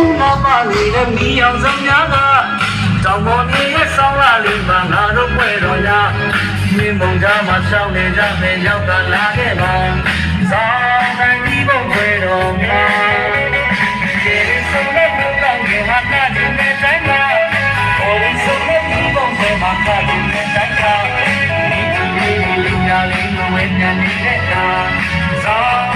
ဘူးလာပါနေတဲ့မီးအောင်စံများကတောင်ပေါ်နေရဲ့ဆောင်းလာလေးမှာငါတို့ပွဲတော်ရမြင်းမုံသားမှာရှောင်းနေကြမယ်ရောက်ကလာခဲ့ပါဆောင်းတိုင်းဒီဘုံပွဲတော်များကျေးဇူးနဲ့ဘုရားရဲ့ဟာနာနေနဲ့တိုင်းမှာဟိုဒီဆုံးနဲ့ဒီဘုံပွဲမှာခါနေနဲ့တိုင်းမှာဒီသူလေးလူညာလေးကိုဝေညာနေတဲ့တာဆောင်းတိုင်းရဲ့နားရဲ့ကြာ